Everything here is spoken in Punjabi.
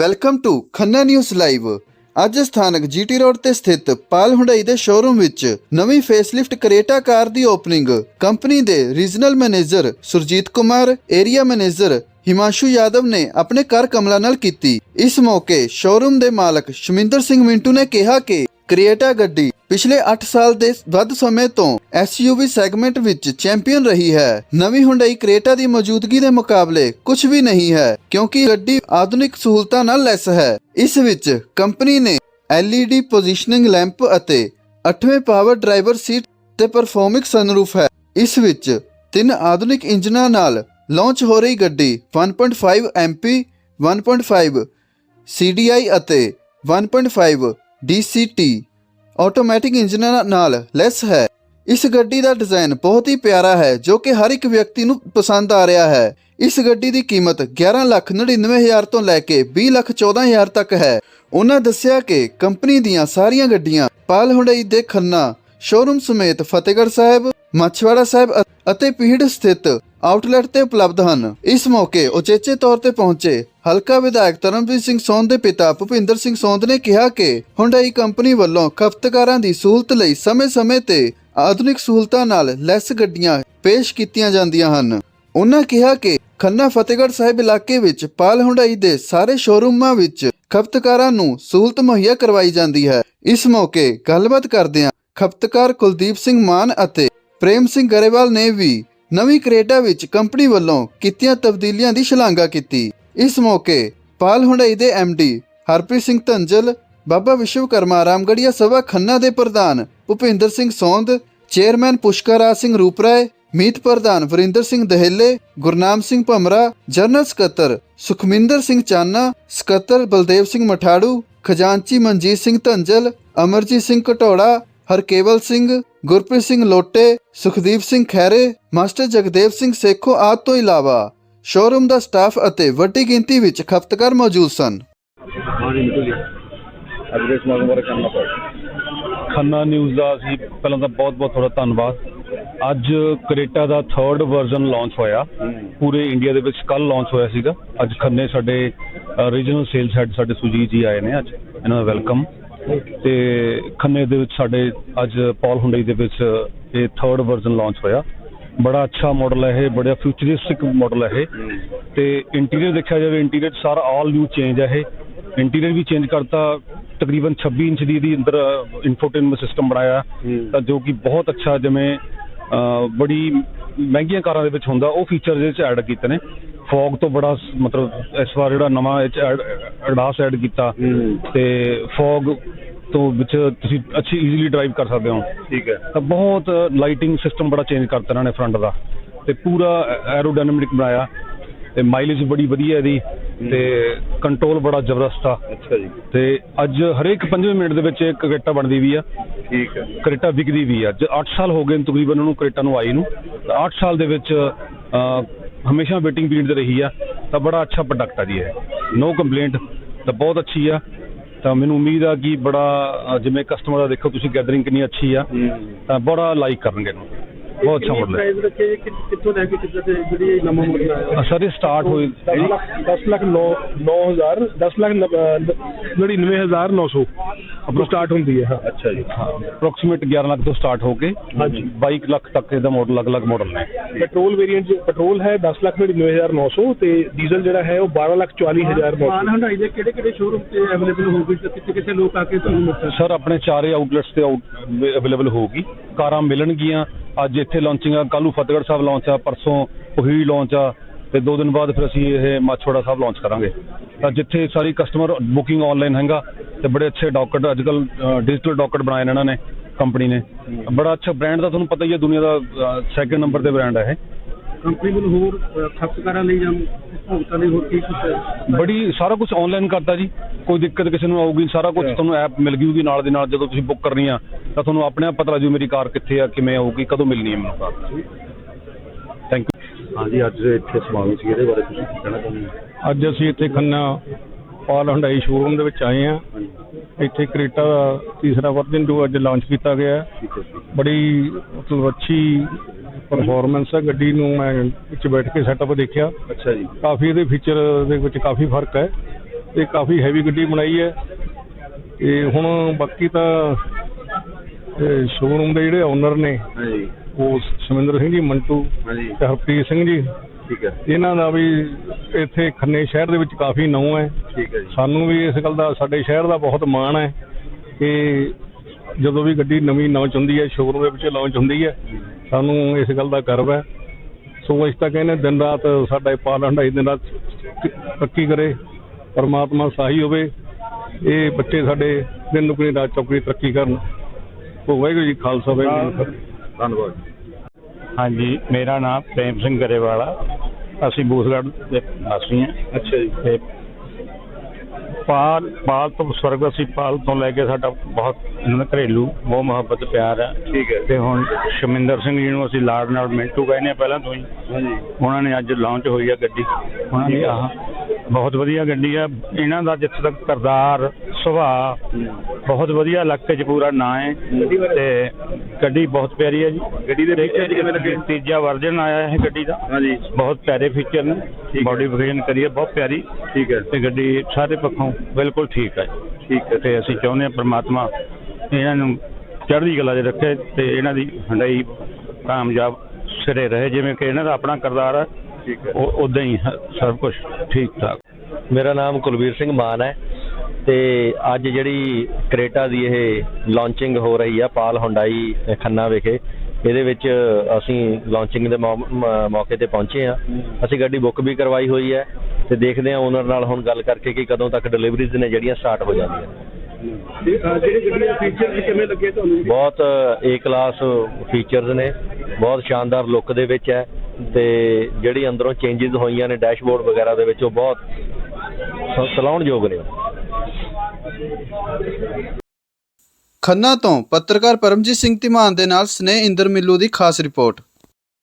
Welcome to Khanna news live ਅੱਜ ਸਥਾਨਕ ਜੀਟੀ ਰੋਡ ਤੇ ਸਥਿਤ ਪਾਲ ਹੁੰਡਈ ਦੇ ਸ਼ੋਰੂਮ ਵਿੱਚ ਨਵੀਂ ਫੇਸਲਿਫਟ ਕਰੇਟਾ ਕਾਰ ਦੀ ਓਪਨਿੰਗ ਕੰਪਨੀ ਦੇ regional manager Surjit Kumar area manager Himanshu Yadav ਨੇ ਆਪਣੇ ਕਰ ਕਮਲਾ ਨਾਲ ਕੀਤੀ। ਇਸ ਮੌਕੇ ਸ਼ੋਰੂਮ ਦੇ ਮਾਲਕ ਸ਼ਮਿੰਦਰ ਸਿੰਘ ਮਿੰਟੂ ਨੇ ਕਿਹਾ ਕਿ ਕ੍ਰੀਏਟਾ ਗੱਡੀ ਪਿਛਲੇ 8 ਸਾਲ ਦੇ ਵੱਧ ਸਮੇਂ ਤੋਂ SUV ਸੈਗਮੈਂਟ ਵਿੱਚ ਚੈਂਪੀਅਨ ਰਹੀ ਹੈ। ਨਵੀਂ ਹੁੰਡਈ ਕ੍ਰੇਟਾ ਦੀ ਮੌਜੂਦਗੀ ਦੇ ਮੁਕਾਬਲੇ ਕੁਝ ਵੀ ਨਹੀਂ ਹੈ, ਕਿਉਂਕਿ ਗੱਡੀ ਆਧੁਨਿਕ ਸਹੂਲਤਾਂ ਨਾਲ ਲੈਸ ਹੈ। ਇਸ ਵਿੱਚ ਕੰਪਨੀ ਨੇ LED ਪੋਜੀਸ਼ਨਿੰਗ ਲੈਂਪ ਅਤੇ 8ਵੇਂ ਪਾਵਰ ਡਰਾਈਵਰ ਸੀਟ ਤੇ ਪਰਫਾਰਮਿੰਗ ਸਨਰੂਫ ਹੈ। ਇਸ ਵਿੱਚ ਤਿੰਨ ਆਧੁਨਿਕ ਇੰਜਨਾਂ ਨਾਲ ਲਾਂਚ ਹੋ ਰਹੀ ਗੱਡੀ 1.5 MP 1.5 CDI ਅਤੇ 1.5 DCT ਆਟੋਮੈਟਿਕ ਇੰਜਨਾਂ ਨਾਲ ਲੈਸ ਹੈ। ਇਸ ਗੱਡੀ ਦਾ ਡਿਜ਼ਾਈਨ ਬਹੁਤ ਹੀ ਪਿਆਰਾ ਹੈ, ਜੋ ਕਿ ਹਰ ਇੱਕ ਵਿਅਕਤੀ ਨੂੰ ਪਸੰਦ ਆ ਰਿਹਾ ਹੈ। ਇਸ ਗੱਡੀ ਦੀ ਕੀਮਤ 11 ਲੱਖ 99 ਹਜ਼ਾਰ ਤੋਂ ਲੈ ਕੇ 20 ਲੱਖ 14 ਹਜ਼ਾਰ ਤੱਕ ਹੈ। ਉਹਨਾਂ ਦੱਸਿਆ ਕਿ ਕੰਪਨੀ ਦੀਆਂ ਸਾਰੀਆਂ ਗੱਡੀਆਂ ਪਾਲ ਹੁੰਡਈ ਦੇ ਖੰਨਾ ਸ਼ੋਰੂਮ ਸਮੇਤ ਫਤਿਹਗੜ੍ਹ ਸਾਹਿਬ ਮੱਛਵਾੜਾ ਸਾਹਿਬ ਅਤੇ ਪੀੜ ਸਥਿਤ ਆਊਟਲੈਟ ਤੇ ਉਪਲਬਧ ਹਨ। ਇਸ ਮੌਕੇ ਉਚੇਚੇ ਤੌਰ ਤੇ ਪਹੁੰਚੇ ਹਲਕਾ ਵਿਧਾਇਕ ਧਰਮਵੀਰ ਸਿੰਘ ਸੌਂਦ ਦੇ ਪਿਤਾ ਭੁਪਿੰਦਰ ਸਿੰਘ ਸੌਂਦ ਨੇ ਕਿਹਾ ਕਿ ਹੁੰਡਈ ਕੰਪਨੀ ਵੱਲੋਂ ਖਪਤਕਾਰਾਂ ਦੀ ਸਹੂਲਤ ਲਈ ਸਮੇਂ-ਸਮੇਂ ਤੇ ਆਧੁਨਿਕ ਸਹੂਲਤਾਂ ਨਾਲ ਲੈਸ ਗੱਡੀਆਂ ਪੇਸ਼ ਕੀਤੀਆਂ ਜਾਂਦੀਆਂ ਹਨ। ਉਹਨਾਂ ਕਿਹਾ ਕਿ ਖੰਨਾ ਫਤਿਹਗੜ੍ਹ ਸਾਹਿਬ ਇਲਾਕੇ ਵਿੱਚ ਪਾਲ ਹੁੰਡਈ ਦੇ ਸਾਰੇ ਸ਼ੋਰੂਮਾਂ ਵਿੱਚ ਖਪਤਕਾਰਾਂ ਨੂੰ ਸਹੂਲਤ ਮੁਹੱਈਆ ਕਰਵਾਈ ਜਾਂਦੀ ਹੈ। ਇਸ ਮੌਕੇ ਗੱਲਬਾਤ ਕਰਦਿਆਂ ਖਪਤਕਾਰ ਕੁਲਦੀਪ ਸਿੰਘ ਮਾਨ ਅਤੇ ਪ੍ਰੇਮ ਸਿੰਘ ਗਰੇਵਾਲ ਨੇ ਵੀ ਨਵੀਂ ਕ੍ਰੇਟਾ ਵਿੱਚ ਕੰਪਨੀ ਵੱਲੋਂ ਕੀਤੀਆਂ ਤਬਦੀਲੀਆਂ ਦੀ ਸ਼ਲਾਘਾ ਕੀਤੀ। ਇਸ ਮੌਕੇ ਪਾਲ ਹੁੰਡਈ ਦੇ ਡੀ ਹਰਪ੍ਰੀਤ ਸਿੰਘ ਧੰਜਲ, ਬਾਬਾ ਵਿਸ਼ਵਕਰਮਾ ਰਾਮਗੜੀਆ ਸਭਾ ਖੰਨਾ ਦੇ ਪ੍ਰਧਾਨ ਭੁਪਿੰਦਰ ਸਿੰਘ ਸੌਂਦ, ਚੇਅਰਮੈਨ ਪੁਸ਼ਕਰਾ ਸਿੰਘ ਰੂਪਰਾਏ, ਮੀਤ ਪ੍ਰਧਾਨ ਵਰਿੰਦਰ ਸਿੰਘ ਦਹੇਲੇ, ਗੁਰਨਾਮ ਸਿੰਘ ਭਮਰਾ, ਜਨਰਲ ਸਕੱਤਰ ਸੁਖਮਿੰਦਰ ਸਿੰਘ ਚਾਨਾ, ਸਕੱਤਰ ਬਲਦੇਵ ਸਿੰਘ ਮਠਾੜੂ, ਖਜ਼ਾਨਚੀ ਮਨਜੀਤ ਸਿੰਘ ਧੰਜਲ, ਅਮਰਜੀਤ ਸਿੰਘ ਘਟੋੜਾ ਹਰਕੇਵਲ ਸਿੰਘ ਗੁਰਪ੍ਰੀਤ ਸਿੰਘ ਲੋਟੇ ਸੁਖਦੀਪ ਸਿੰਘ ਖੈਰੇ ਮਾਸਟਰ ਜਗਦੇਵ ਸਿੰਘ ਸੇਖੋ ਆਦਿ ਤੋਂ ਇਲਾਵਾ ਸ਼ੋਰੂਮ ਦਾ ਸਟਾਫ ਅਤੇ ਵੱਡੀ ਗਿਣਤੀ ਵਿੱਚ ਖਪਤਕਾਰ ਮੌਜੂਦ ਸਨ। ਖੰਨਾ ਨਿਊਜ਼ ਦਾ ਅਸੀਂ ਪਹਿਲਾਂ ਤਾਂ ਬਹੁਤ-ਬਹੁਤ ਤੁਹਾਡਾ ਧੰਨਵਾਦ। ਅੱਜ ਕਰੇਟਾ ਦਾ 3rd ਵਰਜ਼ਨ ਲਾਂਚ ਹੋਇਆ। ਪੂਰੇ ਇੰਡੀਆ ਦੇ ਵਿੱਚ ਕੱਲ ਲਾਂਚ ਹੋਇਆ ਸੀਗਾ। ਅੱਜ ਖੰਨੇ ਸਾਡੇ ਰੀਜਨਲ ਸੇਲਸ ਹੈਡ ਸਾਡੇ ਸੁਜੀਤ ਜੀ ਆਏ ਨੇ ਅੱਜ। ਇਹਨਾਂ ਦਾ ਵੈਲਕਮ ਤੇ ਖੰਨੇ ਦੇ ਵਿੱਚ ਸਾਡੇ ਅੱਜ ਪੌਲ ਹੁੰਡਈ ਦੇ ਵਿੱਚ ਇਹ 3rd ਵਰਜ਼ਨ ਲਾਂਚ ਹੋਇਆ। ਬੜਾ ਅੱਛਾ ਮਾਡਲ ਹੈ ਇਹ ਬੜਾ ਫਿਊਚਰਿਸਟਿਕ ਮਾਡਲ ਹੈ ਇਹ। ਤੇ ਇੰਟੀਰੀਅਰ ਦੇਖਿਆ ਜਾਵੇ ਇੰਟੀਰੀਅਰ ਸਾਰਾ ਆਲ ਨਿਊ ਚੇਂਜ ਹੈ ਇਹ। ਇੰਟੀਰੀਅਰ ਵੀ ਚੇਂਜ ਕਰਤਾ ਤਕਰੀਬਨ 26 ਇੰਚ ਦੀ ਇਹਦੀ ਅੰਦਰ ਇਨਫੋਟੇਨਮੈਂਟ ਸਿਸਟਮ ਬਣਾਇਆ। ਤਾਂ ਜੋ ਕਿ ਬਹੁਤ ਅੱਛਾ ਜਿਵੇਂ ਬੜੀ ਮਹਿੰਗੀਆਂ ਕਾਰਾਂ ਦੇ ਵਿੱਚ ਹੁੰਦਾ ਉਹ ਫੀਚਰ ਇਹਦੇ ਵਿੱਚ ਐਡ ਕੀਤੇ ਨੇ। ਫੌਗ ਤੋਂ ਬੜਾ ਮਤਲਬ ਇਸ ਵਾਰ ਜਿਹੜਾ ਨਵਾਂ ਇਹ 'ਚ ਐਡਾਸ ਐਡ ਕੀਤਾ ਤੇ ਫੌਗ ਤੋਂ ਵਿੱਚ ਤੁਸੀਂ ਅੱਛੀ ਈਜ਼ੀਲੀ ਡਰਾਈਵ ਕਰ ਸਕਦੇ ਹੋ। ਠੀਕ ਹੈ। ਤਾਂ ਬਹੁਤ ਲਾਈਟਿੰਗ ਸਿਸਟਮ ਬੜਾ ਚੇਂਜ ਕਰਤਾ ਇਹਨਾਂ ਨੇ ਫਰੰਟ ਦਾ। ਤੇ ਪੂਰਾ ਐਰੋਡਾਇਨਾਮਿਕ ਬਣਾਇਆ। ਤੇ ਮਾਈਲੇਜ ਬੜੀ ਵਧੀਆ ਇਹਦੀ। ਤੇ ਕੰਟਰੋਲ ਬੜਾ ਜ਼ਬਰਦਸਤ ਆ। ਅੱਛਾ ਜੀ। ਤੇ ਅੱਜ ਹਰੇਕ 5 ਮਿੰਟ ਦੇ ਵਿੱਚ ਇੱਕ ਕਰੇਟਾ ਬਣਦੀ ਵੀ ਆ। ਠੀਕ ਹੈ। ਕਰੇਟਾ ਵਿਕਦੀ ਵੀ ਆ। 8 ਸਾਲ ਹੋ ਗਏ ਤਕਰੀਬਨ ਉਹਨੂੰ ਕਰੇਟਾ ਨੂੰ ਆਈ ਨੂੰ ਤਾਂ 8 ਸਾਲ ਦੇ ਵਿੱਚ ਹਮੇਸ਼ਾ ਵੇਟਿੰਗ ਪੀਰੀਅਡ ਤੇ ਰਹੀ ਆ ਤਾਂ ਬੜਾ ਅੱਛਾ ਪ੍ਰੋਡਕਟ ਆ ਜੀ ਇਹ। ਨੋ ਕੰਪਲੇਂਟ ਤਾਂ ਬਹੁਤ ਅੱਛੀ ਆ। ਤਾਂ ਮੈਨੂੰ ਉਮੀਦ ਆ ਕਿ ਬੜਾ ਜਿਵੇਂ ਕਸਟਮਰ ਦਾ ਦੇਖੋ ਤੁਸੀਂ ਗੈਦਰਿੰਗ ਕਿੰਨੀ ਅੱਛੀ ਆ ਤਾਂ ਬੜਾ ਲਾਈਕ ਕਰਨਗੇ ਇਹਨੂੰ। ਬਹੁਤ ਅੱਛਾ ਮਾਡਲ ਹੈ। ਪ੍ਰਾਈਸ ਰੱਖੇ ਜੀ ਕਿ- ਕਿੱਥੋਂ ਲੈ ਕੇ ਕਿੱਥੇ ਤੇ ਜਿਹੜੀ ਇਹ ਨਵਾਂ ਮਾਡਲ ਆਇਆ ਸਰ ਇਹ ਸਟਾਰਟ ਹੋਈ 10 ਲੱਖ 10 ਲੱਖ 9 9000 10 ਲੱਖ 99900 ਅਪਰੋ ਸਟਾਰਟ ਹੁੰਦੀ ਹੈ ਹਾਂ। ਅੱਛਾ ਜੀ। ਅਪਰੋਕਸੀਮੇਟ 11 ਲੱਖ ਤੋਂ ਸਟਾਰਟ ਹੋ ਕੇ ਹਾਂਜੀ। 22 ਲੱਖ ਤੱਕ ਇਹਦਾ ਮਾਡਲ ਅਲੱਗ-ਅਲੱਗ ਮਾਡਲ ਨੇ। ਪੈਟਰੋਲ ਵੇਰੀਐਂਟ ਪੈਟਰੋਲ ਹੈ 10 ਲੱਖ 99900 ਤੇ ਡੀਜ਼ਲ ਜਿਹੜਾ ਹੈ ਉਹ 12 ਲੱਖ 44900 ਹੰਡਾਈ ਦੇ ਕਿਹੜੇ ਕਿਹੜੇ ਸ਼ੋਰੂਮ ਤੇ ਅਵੇਲੇਬਲ ਹੋਊਗੀ ਕਿੱਥੇ ਕਿੱਥੇ ਲੋਕ ਆ ਕੇ ਤੁਹਾਨੂੰ ਮਿਲ ਸਕਦੇ ਸਰ ਆਪਣੇ ਚਾਰੇ ਆਊਟਲੈਟਸ ਤੇ ਅਵੇਲੇਬਲ ਹੋਊਗੀ। ਕਾਰਾਂ ਮਿਲਣਗੀਆਂ ਅੱਜ ਇੱਥੇ ਲਾਂਚਿੰਗ ਆ। ਕੱਲ੍ਹ ਨੂੰ ਫਤਿਹਗੜ੍ਹ ਸਾਹਿਬ ਲਾਂਚ ਆ ਪਰਸੋਂ ਪੋਹੀ ਲਾਂਚ ਆ ਤੇ ਦੋ ਦਿਨ ਬਾਅਦ ਫਿਰ ਅਸੀਂ ਇਹ ਮਾਛੋੜਾ ਸਾਹਿਬ ਲਾਂਚ ਕਰਾਂਗੇ। ਤਾਂ ਜਿੱਥੇ ਸਾਰੀ ਕਸਟਮਰ ਬੁਕਿੰਗ ਆਨਲਾਈਨ ਹੈਗਾ ਤੇ ਬੜੇ ਅੱਛੇ ਡਾਕਟ ਅੱਜ ਕੱਲ ਡਿਜੀਟਲ ਡਾਕਟ ਬਣਾਏ ਨੇ ਇਹਨਾਂ ਨੇ ਕੰਪਨੀ ਨੇ। ਬੜਾ ਅੱਛਾ ਬ੍ਰਾਂਡ ਦਾ ਤੁਹਾਨੂੰ ਪਤਾ ਹੀ ਹੈ ਦੁਨੀਆ ਦਾ ਸੈਕੰਡ ਨੰਬਰ ਤੇ ਬ੍ਰਾਂਡ ਹੈ ਇਹ। ਕੰਪਨੀ ਵੱਲੋਂ ਹੋਰ ਖਪਤਕਾਰਾਂ ਲਈ ਜਾਂ ਲਈ ਹੋਰ ਕੀ ਕੁਝ ਬੜੀ ਸਾਰਾ ਕੁਝ ਆਨਲਾਈਨ ਕਰਤਾ ਜੀ। ਕੋਈ ਦਿੱਕਤ ਕਿਸੇ ਨੂੰ ਆਊਗੀ ਸਾਰਾ ਕੁਝ ਤੁਹਾਨੂੰ ਐਪ ਮਿਲ ਗਈ ਨਾਲ ਦੇ ਨਾਲ ਜਦੋਂ ਤੁਸੀਂ ਬੁੱਕ ਕਰਨੀ ਆ ਤਾਂ ਤੁਹਾਨੂੰ ਆਪਣੇ ਆਪ ਪਤਾ ਲੱਗ ਜੂ ਮੇਰੀ ਕਾਰ ਕਿੱਥੇ ਆ ਕਿਵੇਂ ਆਊਗੀ ਕਦੋਂ ਮਿਲਣੀ ਹੈ ਮੈਨੂੰ ਕਾਰ। ਥੈਂਕ ਯੂ ਹਾਂਜੀ ਅੱਜ ਇੱਥੇ ਸਮਾਗਮ ਸੀ ਇਹਦੇ ਬਾਰੇ ਤੁਸੀਂ ਕੀ ਕਹਿਣਾ ਚਾਹੁੰਦੇ ਹੋ? ਅੱਜ ਅਸੀਂ ਇੱਥੇ ਖੰਨਾ ਪਾਲ ਹੰਡਾਈ ਸ਼ੋਰੂਮ ਦੇ ਵਿੱਚ ਆਏ ਹਾਂ। ਇੱਥੇ ਕ੍ਰੇਟਾ ਦਾ ਤੀਸਰਾ ਵਰਜਨ ਜੋ ਅੱਜ ਲਾਂਚ ਕੀਤਾ ਗਿਆ ਬੜੀ ਮਤਲਬ ਅੱਛੀ ਪਰਫਾਰਮੈਂਸ ਹੈ ਗੱਡੀ ਨੂੰ ਮੈਂ ਵਿੱਚ ਬੈਠ ਕੇ ਸੈਟਅਪ ਦੇਖਿਆ। ਅੱਛਾ ਜੀ। ਕਾਫੀ ਇਹਦੇ ਫੀਚਰ ਦੇ ਵਿੱਚ ਕਾਫੀ ਫ਼ਰਕ ਹੈ। ਤੇ ਕਾਫੀ ਹੈਵੀ ਗੱਡੀ ਬਣਾਈ ਹੈ। ਤੇ ਹੁਣ ਬਾਕੀ ਤਾਂ ਸ਼ੋਰੂਮ ਦੇ ਜਿਹੜੇ ਓਨਰ ਨੇ ਹਾਂਜੀ। ਉਹ ਸ਼ਮਿੰਦਰ ਸਿੰਘ ਜੀ ਮੰਟੂ ਹਾਂਜੀ। ਤੇ ਹਰਪ੍ਰੀਤ ਸਿੰਘ ਜੀ। ਠੀਕ ਹੈ। ਇਹਨਾਂ ਦਾ ਵੀ ਇੱਥੇ ਖੰਨੇ ਸ਼ਹਿਰ ਦੇ ਵਿੱਚ ਕਾਫੀ ਨਾਂ ਹੈ। ਠੀਕ ਹੈ ਜੀ। ਸਾਨੂੰ ਵੀ ਇਸ ਗੱਲ ਦਾ ਸਾਡੇ ਸ਼ਹਿਰ ਦਾ ਬਹੁਤ ਮਾਣ ਹੈ ਕਿ ਜਦੋਂ ਵੀ ਗੱਡੀ ਨਵੀਂ ਲਾਂਚ ਹੁੰਦੀ ਹੈ ਸ਼ੋਰੂਮ ਦੇ ਵਿੱਚ ਲਾਂਚ ਹੁੰਦੀ ਹੈ ਸਾਨੂੰ ਇਸ ਗੱਲ ਦਾ ਗਰਵ ਹੈ। ਸੋ ਅਸੀਂ ਤਾਂ ਕਹਿੰਦੇ ਦਿਨ ਰਾਤ ਸਾਡਾ ਇਹ ਪਾਲ ਹੰਡਾਈ ਦਿਨ ਰਾਤ ਤਰੱਕੀ ਕਰੇ। ਪਰਮਾਤਮਾ ਸਾਹੀ ਹੋਵੇ। ਇਹ ਬੱਚੇ ਸਾਡੇ ਦਿਨ ਦੁਗਣੀ ਰਾਤ ਚੌਕੜੀ ਤਰੱਕੀ ਕਰਨ। ਉਹ ਵਾਹਿਗੁਰੂ ਜੀ ਖਾਲਸਾ ਵਾਹਿਗੁਰੂ ਜੀ ਕੀ ਫਤਿਹ। ਧੰਨਵਾਦ ਹਾਂਜੀ ਮੇਰਾ ਨਾਮ ਪ੍ਰੇਮ ਸਿੰਘ ਗਰੇਵਾਲਾ। ਅਸੀਂ ਬੂਸਗੜ੍ਹ ਦੇ ਵਾਸੀ ਹਾਂ। ਅੱਛਾ ਜੀ। ਤੇ ਪਾਲ ਪਾਲ ਤੋਂ ਸਵਰਗਵਾਸੀ ਪਾਲ ਤੋਂ ਲੈ ਕੇ ਸਾਡਾ ਬਹੁਤ ਇਹਨਾਂ ਦਾ ਘਰੇਲੂ ਬਹੁਤ ਮੁਹੱਬਤ ਪਿਆਰ ਹੈ ਠੀਕ ਹੈ। ਤੇ ਹੁਣ ਸ਼ਮਿੰਦਰ ਸਿੰਘ ਜੀ ਨੂੰ ਅਸੀਂ ਲਾਡ ਨਾਲ ਮਿੰਟੂ ਕਹਿੰਦੇ ਹਾਂ ਪਹਿਲਾਂ ਤੋਂ ਹੀ। ਹਾਂਜੀ। ਉਹਨਾਂ ਨੇ ਅੱਜ ਲਾਂਚ ਹੋਈ ਆ ਗੱਡੀ। ਉਹਨਾਂ ਦੀ ਆਹ ਬਹੁਤ ਵਧੀਆ ਗੱਡੀ ਆ। ਇਹਨਾਂ ਦਾ ਜਿੱਥੇ ਤੱਕ ਕਰਦਾਰ ਸੁਭਾਅ ਬਹੁਤ ਵਧੀਆ ਇਲਾਕੇ 'ਚ ਪੂਰਾ ਨਾਂ ਹੈ ਤੇ ਗੱਡੀ ਬਹੁਤ ਪਿਆਰੀ ਹੈ ਜੀ। ਗੱਡੀ ਦੇ features ਕਿਵੇਂ ਲੱਗੇ? ਤੀਜਾ ਵਰਜਨ ਆਇਆ ਹੈ ਗੱਡੀ ਦਾ। ਹਾਂਜੀ। ਬਹੁਤ ਪਿਆਰੇ ਫੀਚਰ ਨੇ। ਹੈ। ਮੋਡੀਫਿਕੇਸ਼ਨ ਕਰੀਏ ਬਹੁਤ ਪਿਆਰੀ। ਠੀਕ ਹੈ। ਤੇ ਗੱਡੀ ਸਾਰੇ ਪੱਖੋਂ ਬਿਲਕੁਲ ਠੀਕ ਹੈ ਠੀਕ ਹੈ। ਤੇ ਅਸੀਂ ਚਾਹੁੰਦੇ ਹਾਂ ਪ੍ਰਮਾਤਮਾ ਇਹਨਾਂ ਨੂੰ ਚੜ੍ਹਦੀ ਕਲਾ 'ਚ ਰੱਖੇ ਤੇ ਇਹਨਾਂ ਦੀ ਹੰਡਾਈ ਕਾਮਯਾਬ ਸਿਰੇ ਰਹੇ ਜਿਵੇਂ ਕਿ ਇਹਨਾਂ ਦਾ ਆਪਣਾ ਕਰਦਾਰ ਹੈ ਠੀਕ ਹੈ। ਉਹ ਉਦਾਂ ਹੀ ਸਭ ਕੁਝ ਠੀਕ ਠਾਕ। ਮੇਰਾ ਨਾਮ ਕੁਲਵੀਰ ਸਿੰਘ ਮਾਨ ਹੈ ਤੇ ਅੱਜ ਜਿਹੜੀ ਕ੍ਰੇਟਾ ਦੀ ਇਹ ਲਾਂਚਿੰਗ ਹੋ ਰਹੀ ਆ ਪਾਲ ਹੁੰਡਾਈ ਖੰਨਾ ਵਿਖੇ ਇਹਦੇ ਵਿੱਚ ਅਸੀਂ ਲਾਂਚਿੰਗ ਦੇ ਮੌਕੇ ਤੇ ਪਹੁੰਚੇ ਆ ਅਸੀਂ ਗੱਡੀ ਬੁੱਕ ਵੀ ਕਰਵਾਈ ਹੋਈ ਹੈ ਤੇ ਦੇਖਦੇ ਆ ਓਨਰ ਨਾਲ ਹੁਣ ਗੱਲ ਕਰਕੇ ਕਿ ਕਦੋਂ ਤੱਕ ਡਿਲੀਵਰੀਜ਼ ਨੇ ਜਿਹੜੀਆਂ ਸਟਾਰਟ ਹੋ ਜਾਂਦੀਆਂ ਬਹੁਤ ਏ ਕਲਾਸ ਫੀਚਰਸ ਨੇ ਬਹੁਤ ਸ਼ਾਨਦਾਰ ਲੁੱਕ ਦੇ ਵਿੱਚ ਹੈ। ਤੇ ਜਿਹੜੀ ਅੰਦਰੋਂ ਚੇਂਜਸ ਹੋਈਆਂ ਨੇ ਡੈਸ਼ਬੋਰਡ ਵਗੈਰਾ ਦੇ ਵਿੱਚ, ਉਹ ਬਹੁਤ ਸ- ਨੇ। ਖੰਨਾ ਤੋਂ ਪੱਤਰਕਾਰ ਪਰਮਜੀਤ ਸਿੰਘ ਧੀਮਾਨ ਦੇ ਨਾਲ ਸਨੇਹ ਇੰਦਰ ਮਿੱਲੂ ਦੀ ਖਾਸ ਰਿਪੋਰਟ।